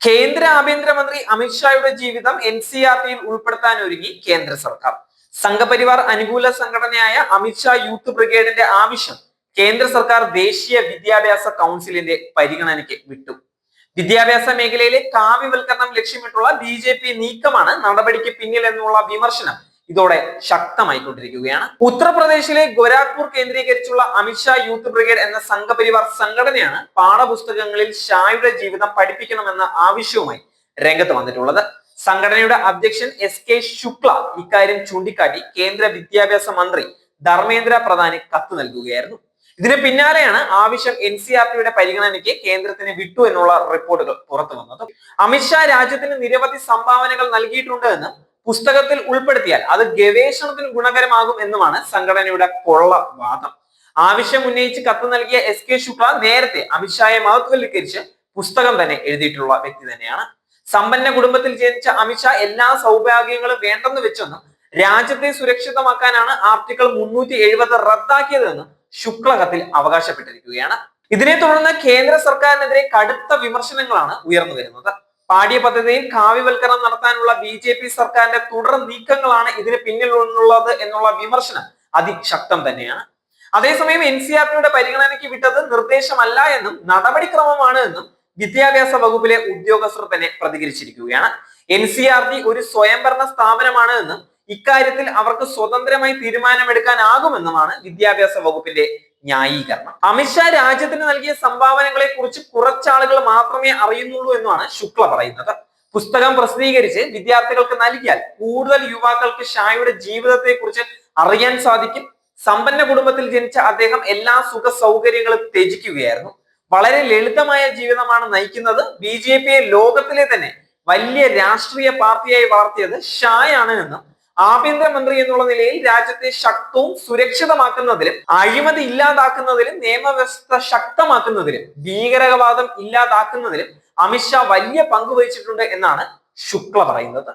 കേന്ദ്ര ആഭ്യന്തരമന്ത്രി അമിത്ഷായുടെ ജീവിതം എൻ സി ആർ ടിയിൽ ഉൾപ്പെടുത്താൻ ഒരുങ്ങി കേന്ദ്ര സർക്കാർ. സംഘപരിവാർ അനുകൂല സംഘടനയായ അമിത്ഷാ യൂത്ത് ബ്രിഗേഡിന്റെ ആവശ്യം കേന്ദ്ര സർക്കാർ ദേശീയ വിദ്യാഭ്യാസ കൗൺസിലിന്റെ പരിഗണനയ്ക്ക് വിട്ടു. വിദ്യാഭ്യാസ മേഖലയിലെ കാവ്യവൽക്കരണം ലക്ഷ്യമിട്ടുള്ള ബി ജെ പി നീക്കമാണ് നടപടിക്ക് പിന്നിൽ എന്നുള്ള വിമർശനം ഇതോടെ ശക്തമായിക്കൊണ്ടിരിക്കുകയാണ്. ഉത്തർപ്രദേശിലെ ഗോരാഖ്പൂർ കേന്ദ്രീകരിച്ചുള്ള അമിത്ഷാ യൂത്ത് ബ്രിഗേഡ് എന്ന സംഘപരിവാർ സംഘടനയാണ് പാഠപുസ്തകങ്ങളിൽ ഷായുടെ ജീവിതം പഠിപ്പിക്കണമെന്ന ആവശ്യവുമായി രംഗത്ത് വന്നിട്ടുള്ളത്. സംഘടനയുടെ അധ്യക്ഷൻ എസ് കെ ശുക്ല ഇക്കാര്യം ചൂണ്ടിക്കാട്ടി കേന്ദ്ര വിദ്യാഭ്യാസ മന്ത്രി ധർമ്മേന്ദ്ര പ്രധാന് കത്ത് നൽകുകയായിരുന്നു. ഇതിന് പിന്നാലെയാണ് ആവശ്യം എൻ സി ആർ ടിയുടെ പരിഗണനയ്ക്ക് കേന്ദ്രത്തിന് വിട്ടു എന്നുള്ള റിപ്പോർട്ടുകൾ പുറത്തു വന്നത് അമിത്ഷാ രാജ്യത്തിന് നിരവധി സംഭാവനകൾ നൽകിയിട്ടുണ്ട് എന്നും പുസ്തകത്തിൽ ഉൾപ്പെടുത്തിയാൽ അത് ഗവേഷണത്തിന് ഗുണകരമാകും എന്നുമാണ് സംഘടനയുടെ കൊള്ള വാദം ആവശ്യം ഉന്നയിച്ച് കത്ത് നൽകിയ എസ് കെ ശുക്ല നേരത്തെ അമിത്ഷായെ മഹത്വവൽക്കരിച്ച് പുസ്തകം തന്നെ എഴുതിയിട്ടുള്ള വ്യക്തി തന്നെയാണ്. സമ്പന്ന കുടുംബത്തിൽ ജനിച്ച അമിത്ഷാ എല്ലാ സൗഭാഗ്യങ്ങളും വേണ്ടെന്ന് വെച്ചെന്നും രാജ്യത്തെ സുരക്ഷിതമാക്കാനാണ് ആർട്ടിക്കിൾ മുന്നൂറ്റി എഴുപത് റദ്ദാക്കിയതെന്ന് ശുക്ല കത്തിൽ അവകാശപ്പെട്ടിരിക്കുകയാണ്. ഇതിനെ തുടർന്ന് കേന്ദ്ര സർക്കാരിനെതിരെ കടുത്ത വിമർശനങ്ങളാണ് ഉയർന്നു വരുന്നത്. പാഠ്യ പദ്ധതിയിൽ കാവ്യവൽക്കരണം നടത്താനുള്ള ബി ജെ പി സർക്കാരിന്റെ തുടർ നീക്കങ്ങളാണ് ഇതിന് പിന്നിലുള്ളത് എന്നുള്ള വിമർശനം അതിശക്തം തന്നെയാണ്. അതേസമയം എൻ സി ആർ ടിയുടെ പരിഗണനയ്ക്ക് വിട്ടത് നിർദ്ദേശമല്ല എന്നും നടപടിക്രമമാണ് എന്നും വിദ്യാഭ്യാസ വകുപ്പിലെ ഉദ്യോഗസ്ഥർ തന്നെ പ്രതികരിച്ചിരിക്കുകയാണ്. എൻ സി ആർ ടി ഒരു സ്വയംഭരണ സ്ഥാപനമാണ് എന്നും ഇക്കാര്യത്തിൽ അവർക്ക് സ്വതന്ത്രമായി തീരുമാനമെടുക്കാനാകുമെന്നുമാണ് വിദ്യാഭ്യാസ വകുപ്പിന്റെ ന്യായീകരണം. അമിത്ഷാ രാജ്യത്തിന് നൽകിയ സംഭാവനകളെ കുറിച്ച് കുറച്ചാളുകൾ മാത്രമേ അറിയുന്നുള്ളൂ എന്നാണ് ശുക്ല പറയുന്നത്. പുസ്തകം പ്രസിദ്ധീകരിച്ച് വിദ്യാർത്ഥികൾക്ക് നൽകിയാൽ കൂടുതൽ യുവാക്കൾക്ക് ഷായുടെ ജീവിതത്തെ കുറിച്ച് അറിയാൻ സാധിക്കും. സമ്പന്ന കുടുംബത്തിൽ ജനിച്ച അദ്ദേഹം എല്ലാ സുഖ സൗകര്യങ്ങളും ത്യജിക്കുകയായിരുന്നു. വളരെ ലളിതമായ ജീവിതമാണ് നയിക്കുന്നത്. ബി ജെ പിയെ ലോകത്തിലെ തന്നെ വലിയ രാഷ്ട്രീയ പാർട്ടിയായി വളർത്തിയത് ഷായാണ് എന്നും ആഭ്യന്തരമന്ത്രി എന്നുള്ള നിലയിൽ രാജ്യത്തെ ശക്തവും സുരക്ഷിതമാക്കുന്നതിലും അഴിമതി ഇല്ലാതാക്കുന്നതിലും നിയമവ്യവസ്ഥ ശക്തമാക്കുന്നതിലും ഭീകരവാദം ഇല്ലാതാക്കുന്നതിലും അമിത്ഷാ വലിയ പങ്ക് വഹിച്ചിട്ടുണ്ട് എന്നാണ് ശുക്ല പറയുന്നത്.